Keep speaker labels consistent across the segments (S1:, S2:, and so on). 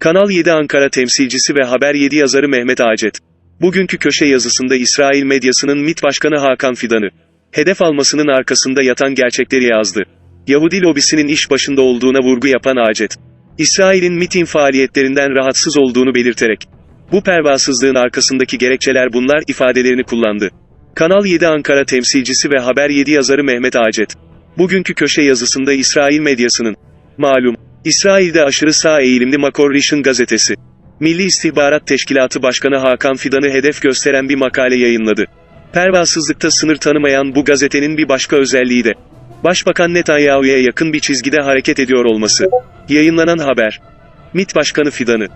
S1: Kanal 7 Ankara temsilcisi ve Haber 7 yazarı Mehmet Acet. Bugünkü köşe yazısında İsrail medyasının MİT Başkanı Hakan Fidan'ı hedef almasının arkasında yatan gerçekleri yazdı. Yahudi lobisinin iş başında olduğuna vurgu yapan Acet, İsrail'in MİT'in faaliyetlerinden rahatsız olduğunu belirterek, bu pervasızlığın arkasındaki gerekçeler bunlar ifadelerini kullandı. Kanal 7 Ankara temsilcisi ve Haber 7 yazarı Mehmet Acet, bugünkü köşe yazısında İsrail medyasının, malum, İsrail'de aşırı sağ eğilimli Makor gazetesi, Milli İstihbarat Teşkilatı Başkanı Hakan Fidan'ı hedef gösteren bir makale yayınladı. Pervasızlıkta sınır tanımayan bu gazetenin bir başka özelliği de, Başbakan Netanyahu'ya yakın bir çizgide hareket ediyor olması. Yayınlanan haber, MİT Başkanı Fidan'ı,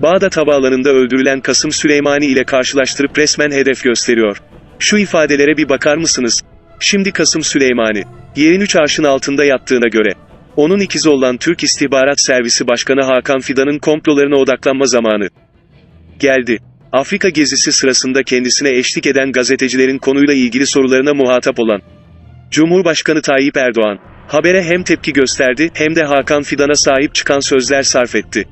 S1: Bağdat Havaalanı'nda öldürülen Kasım Süleymani ile karşılaştırıp resmen hedef gösteriyor. Şu ifadelere bir bakar mısınız? Şimdi Kasım Süleymani, yerin üç arşın altında yattığına göre, onun ikizi olan Türk İstihbarat Servisi Başkanı Hakan Fidan'ın komplolarına odaklanma zamanı geldi. Afrika gezisi sırasında kendisine eşlik eden gazetecilerin konuyla ilgili sorularına muhatap olan Cumhurbaşkanı Tayyip Erdoğan, habere hem tepki gösterdi hem de Hakan Fidan'a sahip çıkan sözler sarf etti.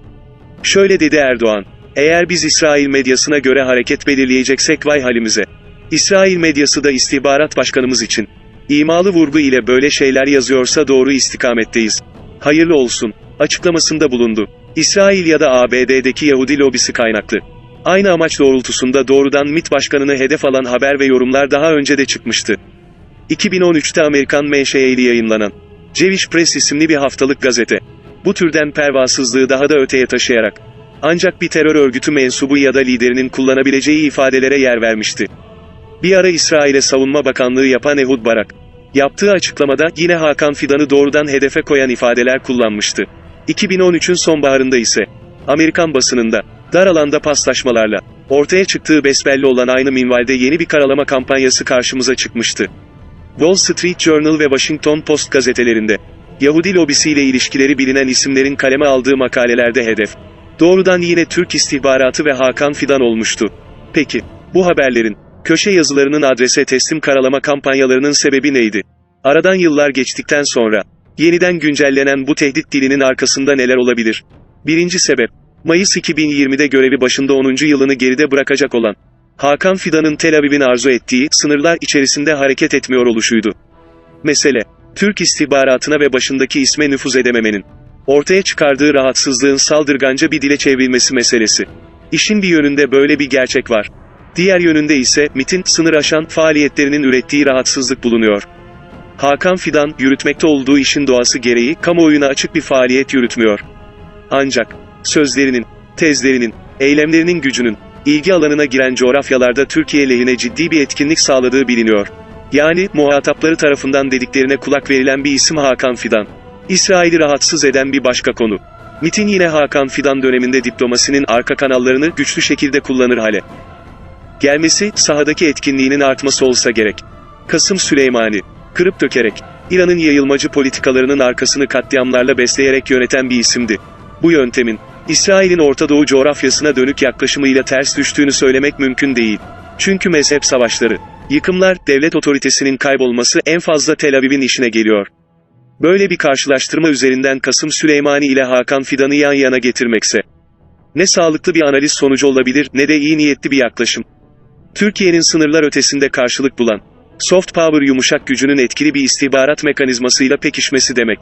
S1: Şöyle dedi Erdoğan, eğer biz İsrail medyasına göre hareket belirleyeceksek vay halimize. İsrail medyası da istihbarat başkanımız için. İmalı vurgu ile böyle şeyler yazıyorsa doğru istikametteyiz. Hayırlı olsun, açıklamasında bulundu. İsrail ya da ABD'deki Yahudi lobisi kaynaklı. Aynı amaç doğrultusunda doğrudan MİT başkanını hedef alan haber ve yorumlar daha önce de çıkmıştı. 2013'te Amerikan menşeili yayınlanan Jewish Press isimli bir haftalık gazete. Bu türden pervasızlığı daha da öteye taşıyarak ancak bir terör örgütü mensubu ya da liderinin kullanabileceği ifadelere yer vermişti. Bir ara İsrail'e savunma bakanlığı yapan Ehud Barak, yaptığı açıklamada yine Hakan Fidan'ı doğrudan hedefe koyan ifadeler kullanmıştı. 2013'ün sonbaharında ise, Amerikan basınında, dar alanda paslaşmalarla, ortaya çıktığı besbelli olan aynı minvalde yeni bir karalama kampanyası karşımıza çıkmıştı. Wall Street Journal ve Washington Post gazetelerinde, Yahudi lobisiyle ilişkileri bilinen isimlerin kaleme aldığı makalelerde hedef, doğrudan yine Türk istihbaratı ve Hakan Fidan olmuştu. Peki, bu haberlerin, köşe yazılarının adrese teslim karalama kampanyalarının sebebi neydi? Aradan yıllar geçtikten sonra, yeniden güncellenen bu tehdit dilinin arkasında neler olabilir? Birinci sebep, Mayıs 2020'de görevi başında 10. yılını geride bırakacak olan, Hakan Fidan'ın Tel Aviv'in arzu ettiği sınırlar içerisinde hareket etmiyor oluşuydu. Mesele, Türk istihbaratına ve başındaki isme nüfuz edememenin, ortaya çıkardığı rahatsızlığın saldırganca bir dile çevrilmesi meselesi. İşin bir yönünde böyle bir gerçek var. Diğer yönünde ise MIT'in sınır aşan faaliyetlerinin ürettiği rahatsızlık bulunuyor. Hakan Fidan, yürütmekte olduğu işin doğası gereği kamuoyuna açık bir faaliyet yürütmüyor. Ancak, sözlerinin, tezlerinin, eylemlerinin gücünün, ilgi alanına giren coğrafyalarda Türkiye lehine ciddi bir etkinlik sağladığı biliniyor. Yani, muhatapları tarafından dediklerine kulak verilen bir isim Hakan Fidan. İsrail'i rahatsız eden bir başka konu. MIT'in yine Hakan Fidan döneminde diplomasinin arka kanallarını güçlü şekilde kullanır hale. Gelmesi, sahadaki etkinliğinin artması olsa gerek. Kasım Süleymani, kırıp dökerek, İran'ın yayılmacı politikalarının arkasını katliamlarla besleyerek yöneten bir isimdi. Bu yöntemin, İsrail'in Orta Doğu coğrafyasına dönük yaklaşımıyla ters düştüğünü söylemek mümkün değil. Çünkü mezhep savaşları, yıkımlar, devlet otoritesinin kaybolması en fazla Tel Aviv'in işine geliyor. Böyle bir karşılaştırma üzerinden Kasım Süleymani ile Hakan Fidan'ı yan yana getirmekse, ne sağlıklı bir analiz sonucu olabilir ne de iyi niyetli bir yaklaşım. Türkiye'nin sınırlar ötesinde karşılık bulan, soft power yumuşak gücünün etkili bir istihbarat mekanizmasıyla pekişmesi demek.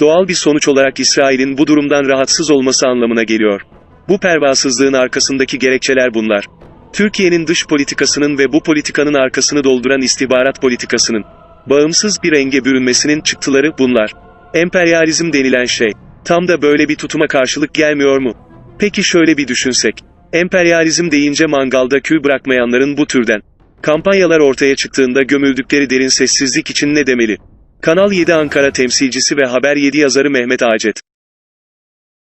S1: Doğal bir sonuç olarak İsrail'in bu durumdan rahatsız olması anlamına geliyor. Bu pervasızlığın arkasındaki gerekçeler bunlar. Türkiye'nin dış politikasının ve bu politikanın arkasını dolduran istihbarat politikasının, bağımsız bir renge bürünmesinin çıktıları bunlar. Emperyalizm denilen şey, tam da böyle bir tutuma karşılık gelmiyor mu? Peki şöyle bir düşünsek. Emperyalizm deyince mangalda kül bırakmayanların bu türden kampanyalar ortaya çıktığında gömüldükleri derin sessizlik için ne demeli? Kanal 7 Ankara temsilcisi ve Haber 7 yazarı Mehmet Acet